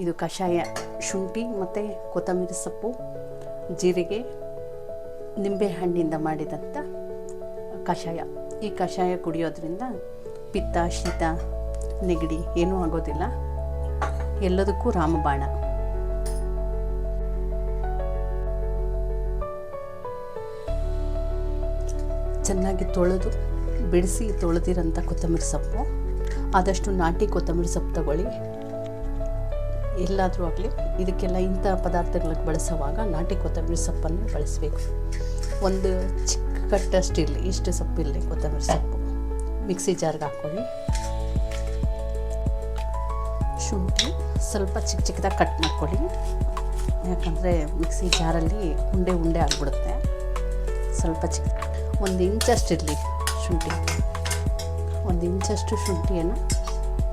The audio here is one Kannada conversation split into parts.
ಇದು ಕಷಾಯ, ಶುಂಠಿ ಮತ್ತು ಕೊತ್ತಂಬರಿ ಸೊಪ್ಪು, ಜೀರಿಗೆ, ನಿಂಬೆ ಹಣ್ಣಿಂದ ಮಾಡಿದಂಥ ಕಷಾಯ. ಈ ಕಷಾಯ ಕುಡಿಯೋದ್ರಿಂದ ಪಿತ್ತ, ಶೀತ, ನೆಗಡಿ ಏನೂ ಆಗೋದಿಲ್ಲ. ಎಲ್ಲದಕ್ಕೂ ರಾಮಬಾಣ. ಚೆನ್ನಾಗಿ ತೊಳೆದು, ಬಿಡಿಸಿ ತೊಳೆದಿರೋಂಥ ಕೊತ್ತಂಬರಿ ಸೊಪ್ಪು. ಆದಷ್ಟು ನಾಟಿ ಕೊತ್ತಂಬರಿ ಸೊಪ್ಪು ತಗೊಳ್ಳಿ. ಎಲ್ಲಾದರೂ ಆಗಲಿ, ಇದಕ್ಕೆಲ್ಲ ಇಂಥ ಪದಾರ್ಥಗಳಿಗೆ ಬಳಸುವಾಗ ನಾಟಿ ಕೊತ್ತಂಬರಿ ಸೊಪ್ಪನ್ನು ಬಳಸಬೇಕು. ಒಂದು ಚಿಕ್ಕ ಕಟ್ಟಷ್ಟು ಇರಲಿ, ಇಷ್ಟು ಸೊಪ್ಪಿರಲಿ ಕೊತ್ತಂಬರಿ ಸೊಪ್ಪು. ಮಿಕ್ಸಿ ಜಾರ್ಗೆ ಹಾಕ್ಕೊಳ್ಳಿ. ಶುಂಠಿ ಸ್ವಲ್ಪ ಚಿಕ್ಕ ಚಿಕ್ಕದಾಗಿ ಕಟ್ ಮಾಡ್ಕೊಳ್ಳಿ. ಯಾಕಂದರೆ ಮಿಕ್ಸಿ ಜಾರಲ್ಲಿ ಉಂಡೆ ಉಂಡೆ ಆಗಿಬಿಡುತ್ತೆ. ಸ್ವಲ್ಪ ಚಿಕ್ಕ ಒಂದು ಇಂಚಷ್ಟು ಇರಲಿ ಶುಂಠಿ. ಒಂದು ಇಂಚಷ್ಟು ಶುಂಠಿಯನ್ನು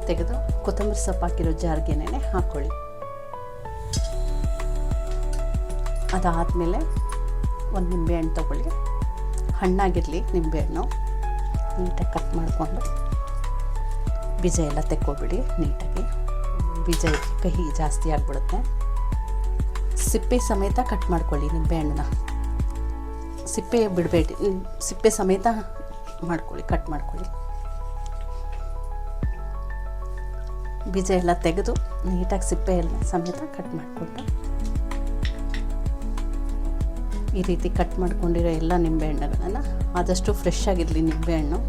ತೆಗೆದು ಕೊತ್ತಂಬರಿ ಸೊಪ್ಪು ಹಾಕಿರೋ ಜಾರ್ಗೆನೇ ಹಾಕ್ಕೊಳ್ಳಿ ಅದಾದಮೇಲೆ ಒಂದು ನಿಂಬೆಹಣ್ಣು ತೊಗೊಳ್ಳಿ. ಹಣ್ಣಾಗಿರಲಿ ನಿಂಬೆಹಣ್ಣು. ನೀಟಾಗಿ ಕಟ್ ಮಾಡಿಕೊಂಡು ಬೀಜ ಎಲ್ಲ ತೆಕ್ಕೋಬಿಡಿ ನೀಟಾಗಿ. ಬೀಜ ಕಹಿ ಜಾಸ್ತಿ ಆಗಿಬಿಡುತ್ತೆ. ಸಿಪ್ಪೆ ಸಮೇತ ಕಟ್ ಮಾಡ್ಕೊಳ್ಳಿ ನಿಂಬೆಹಣ್ಣನ್ನ. ಸಿಪ್ಪೆ ಬಿಡಬೇಡಿ, ಸಿಪ್ಪೆ ಸಮೇತ ಮಾಡ್ಕೊಳ್ಳಿ ಕಟ್ ಮಾಡ್ಕೊಳ್ಳಿ. ಬೀಜ ಎಲ್ಲ ತೆಗೆದು ನೀಟಾಗಿ ಸಿಪ್ಪೆ ಎಲ್ಲ ಸಮೇತ ಕಟ್ ಮಾಡಿಕೊಂಡು ಈ ರೀತಿ ಕಟ್ ಮಾಡ್ಕೊಂಡಿರೋ ಎಲ್ಲ ನಿಂಬೆಹಣ್ಣುಗಳನ್ನು ಆದಷ್ಟು ಫ್ರೆಶ್ ಆಗಿರಲಿ ನಿಂಬೆಹಣ್ಣು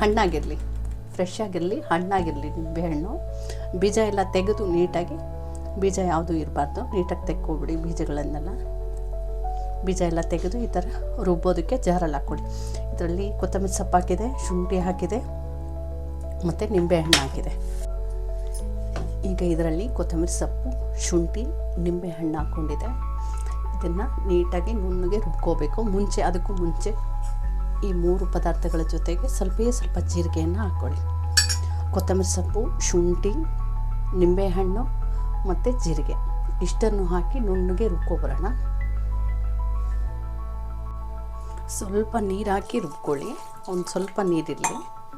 ಹಣ್ಣಾಗಿರಲಿ ಫ್ರೆಶ್ ಆಗಿರಲಿ, ಹಣ್ಣಾಗಿರಲಿ ನಿಂಬೆಹಣ್ಣು ಬೀಜ ಎಲ್ಲ ತೆಗೆದು ನೀಟಾಗಿ, ಬೀಜ ಯಾವುದೂ ಇರಬಾರ್ದು, ನೀಟಾಗಿ ತೆಕ್ಕೋಬಿಡಿ ಬೀಜಗಳನ್ನೆಲ್ಲ. ಬೀಜ ಎಲ್ಲ ತೆಗೆದು ಈ ಥರ ರುಬ್ಬೋದಕ್ಕೆ ಜಾರಲ್ಲಿ ಹಾಕ್ಕೊಳ್ಳಿ ಇದರಲ್ಲಿ ಕೊತ್ತಂಬರಿ ಸೊಪ್ಪು ಹಾಕಿದೆ ಶುಂಠಿ ಹಾಕಿದೆ, ಮತ್ತು ನಿಂಬೆಹಣ್ಣು ಹಾಕಿದೆ ಈಗ ಇದರಲ್ಲಿ ಕೊತ್ತಂಬರಿ ಸೊಪ್ಪು, ಶುಂಠಿ ನಿಂಬೆಹಣ್ಣು ಹಾಕ್ಕೊಂಡಿದೆ ಇದನ್ನು ನೀಟಾಗಿ ನುಣ್ಣಗೆ ರುಬ್ಕೋಬೇಕು. ಮುಂಚೆ, ಅದಕ್ಕೂ ಮುಂಚೆ ಈ ಮೂರು ಪದಾರ್ಥಗಳ ಜೊತೆಗೆ ಸ್ವಲ್ಪೇ ಸ್ವಲ್ಪ ಜೀರಿಗೆಯನ್ನು ಹಾಕ್ಕೊಳ್ಳಿ. ಕೊತ್ತಂಬರಿ ಸೊಪ್ಪು, ಶುಂಠಿ ನಿಂಬೆಹಣ್ಣು ಮತ್ತು ಜೀರಿಗೆ. ಇಷ್ಟನ್ನು ಹಾಕಿ ನುಣ್ಣಗೆ ರುಬ್ಕೊಬರೋಣ. ಸ್ವಲ್ಪ ನೀರು ಹಾಕಿ ರುಬ್ಕೊಳ್ಳಿ. ಒಂದು ಸ್ವಲ್ಪ ನೀರಿರಲಿ.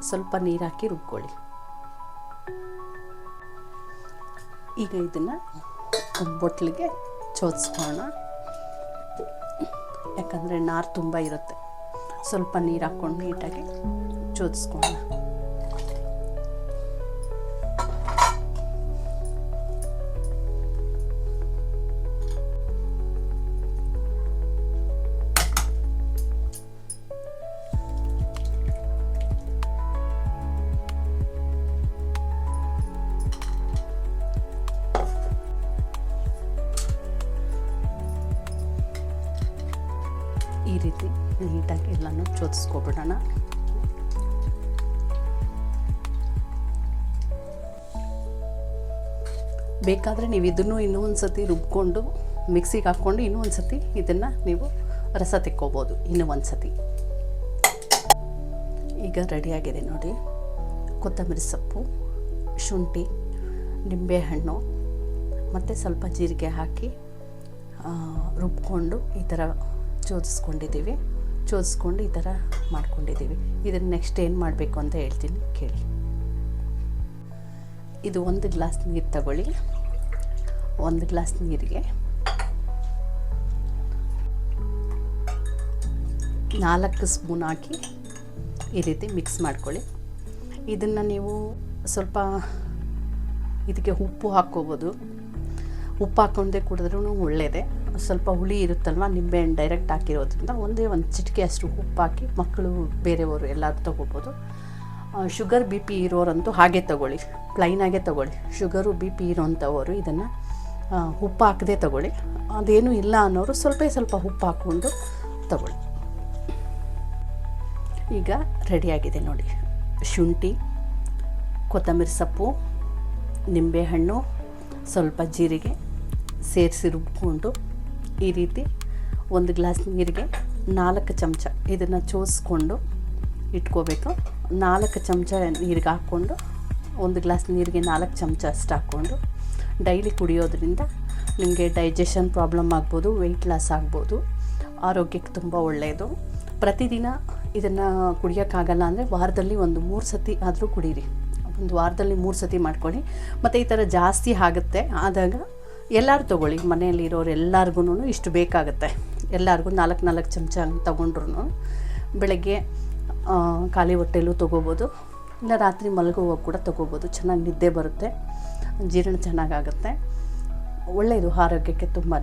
ಸ್ವಲ್ಪ ನೀರು ಹಾಕಿ ರುಬ್ಕೊಳ್ಳಿ. ಈಗ ಇದನ್ನು ಬೊಟ್ಲಿಗೆ ಚೋದಿಸ್ಕೋಣ ಯಾಕಂದರೆ ನಾರು ತುಂಬ ಇರುತ್ತೆ. ಸ್ವಲ್ಪ ನೀರು ಹಾಕ್ಕೊಂಡು ನೀಟಾಗಿ ಚೋದಿಸ್ಕೊಳ್ಳೋಣ ರೀತಿ ನೀಟಾಗಿ ಎಲ್ಲನೂ ಜೋತಿಸ್ಕೊಬಿಡೋಣ ಬೇಕಾದರೆ ನೀವು ಇದನ್ನು ಇನ್ನೂ ಒಂದು ಸತಿ ರುಬ್ಕೊಂಡು, ಮಿಕ್ಸಿಗೆ ಹಾಕ್ಕೊಂಡು ಇನ್ನೂ ಒಂದು ಸತಿ ಇದನ್ನು ನೀವು ರಸ ತೆಕ್ಕೋಬೋದು, ಇನ್ನೂ ಒಂದು ಸತಿ ಈಗ ರೆಡಿಯಾಗಿದೆ ನೋಡಿ. ಕೊತ್ತಂಬರಿ ಸೊಪ್ಪು, ಶುಂಠಿ, ನಿಂಬೆಹಣ್ಣು, ಮತ್ತು ಸ್ವಲ್ಪ ಜೀರಿಗೆ ಹಾಕಿ ರುಬ್ಕೊಂಡು ಈ ಥರ ಚೋದಿಸ್ಕೊಂಡಿದ್ದೀವಿ. ಚೋದಿಸ್ಕೊಂಡು ಈ ಥರ ಮಾಡ್ಕೊಂಡಿದ್ದೀವಿ. ಇದನ್ನು ನೆಕ್ಸ್ಟ್ ಏನು ಮಾಡಬೇಕು ಅಂತ ಹೇಳ್ತೀನಿ, ಕೇಳಿ. ಇದು ಒಂದು ಗ್ಲಾಸ್ ನೀರು ತಗೊಳ್ಳಿ. ಒಂದು ಗ್ಲಾಸ್ ನೀರಿಗೆ. ನಾಲ್ಕು ಸ್ಪೂನ್ ಹಾಕಿ ಈ ರೀತಿ ಮಿಕ್ಸ್ ಮಾಡ್ಕೊಳ್ಳಿ. ಇದನ್ನು ನೀವು ಸ್ವಲ್ಪ ಇದಕ್ಕೆ ಉಪ್ಪು ಹಾಕ್ಕೋಬೋದು. ಉಪ್ಪು ಹಾಕ್ಕೊಂಡೇ ಕುಡಿದ್ರೂ ಒಳ್ಳೆಯದೇ ಸ್ವಲ್ಪ ಹುಳಿ ಇರುತ್ತಲ್ವ, ನಿಂಬೆಹಣ್ಣು ಡೈರೆಕ್ಟ್ ಹಾಕಿರೋದ್ರಿಂದ ಒಂದೇ ಒಂದು ಚಿಟಿಕೆ ಅಷ್ಟು ಉಪ್ಪು ಹಾಕಿ ಮಕ್ಕಳು ಬೇರೆಯವರು ಎಲ್ಲರೂ ತೊಗೋಬೋದು. ಶುಗರ್ ಬಿ ಪಿ ಇರೋರಂತೂ ಹಾಗೆ ತಗೊಳ್ಳಿ ಪ್ಲೈನಾಗೆ ತಗೊಳ್ಳಿ. ಶುಗರು ಬಿ ಪಿ ಇರೋಂಥವರು ಇದನ್ನು ಉಪ್ಪು ಹಾಕದೆ ತಗೊಳ್ಳಿ. ಅದೇನೂ ಇಲ್ಲ ಅನ್ನೋರು ಸ್ವಲ್ಪ ಸ್ವಲ್ಪ ಉಪ್ಪು ಹಾಕ್ಕೊಂಡು ತಗೊಳ್ಳಿ. ಈಗ ರೆಡಿಯಾಗಿದೆ ನೋಡಿ. ಶುಂಠಿ, ಕೊತ್ತಂಬರಿ ಸೊಪ್ಪು, ನಿಂಬೆಹಣ್ಣು, ಸ್ವಲ್ಪ ಜೀರಿಗೆ ಸೇರಿಸಿ ರುಬ್ಕೊಂಡು ಈ ರೀತಿ ಒಂದು ಗ್ಲಾಸ್ ನೀರಿಗೆ ನಾಲ್ಕು ಚಮಚ ಇದನ್ನು ಚೋಸ್ಕೊಂಡು ಇಟ್ಕೋಬೇಕು. ನಾಲ್ಕು ಚಮಚ ನೀರಿಗೆ ಹಾಕ್ಕೊಂಡು ಒಂದು ಗ್ಲಾಸ್ ನೀರಿಗೆ ನಾಲ್ಕು ಚಮಚ ಅಷ್ಟು ಹಾಕ್ಕೊಂಡು ಡೈಲಿ ಕುಡಿಯೋದ್ರಿಂದ ನಿಮಗೆ ಡೈಜೆಷನ್ ಪ್ರಾಬ್ಲಮ್ ಆಗ್ಬೋದು, ವೆಯ್ಟ್ ಲಾಸ್ ಆಗ್ಬೋದು, ಆರೋಗ್ಯಕ್ಕೆ ತುಂಬ ಒಳ್ಳೆಯದು ಪ್ರತಿದಿನ ಇದನ್ನು ಕುಡಿಯೋಕ್ಕಾಗಲ್ಲ ಅಂದರೆ ವಾರದಲ್ಲಿ ಒಂದು ಮೂರು ಸತಿ ಆದರೂ ಕುಡೀರಿ. ಒಂದು ವಾರದಲ್ಲಿ ಮೂರು ಸತಿ ಮಾಡ್ಕೊಳ್ಳಿ. ಮತ್ತು ಈ ಥರ ಜಾಸ್ತಿ ಆಗುತ್ತೆ ಆದಾಗ ಎಲ್ಲರೂ ತೊಗೊಳ್ಳಿ. ಮನೆಯಲ್ಲಿ ಇರೋರು ಎಲ್ಲರಿಗೂ ಇಷ್ಟು ಬೇಕಾಗುತ್ತೆ. ಎಲ್ಲರಿಗೂ ನಾಲ್ಕು ನಾಲ್ಕು ಚಮಚ ಹಂಗೆ ತೊಗೊಂಡ್ರು ಬೆಳಗ್ಗೆ ಖಾಲಿ ಹೊಟ್ಟೆಲೂ ತೊಗೋಬೋದು. ಇಲ್ಲ ರಾತ್ರಿ ಮಲಗುವಾಗ ಕೂಡ ತೊಗೋಬೋದು. ಚೆನ್ನಾಗಿ ನಿದ್ದೆ ಬರುತ್ತೆ. ಜೀರ್ಣ ಚೆನ್ನಾಗಾಗುತ್ತೆ ಒಳ್ಳೆಯದು ಆರೋಗ್ಯಕ್ಕೆ ತುಂಬಾ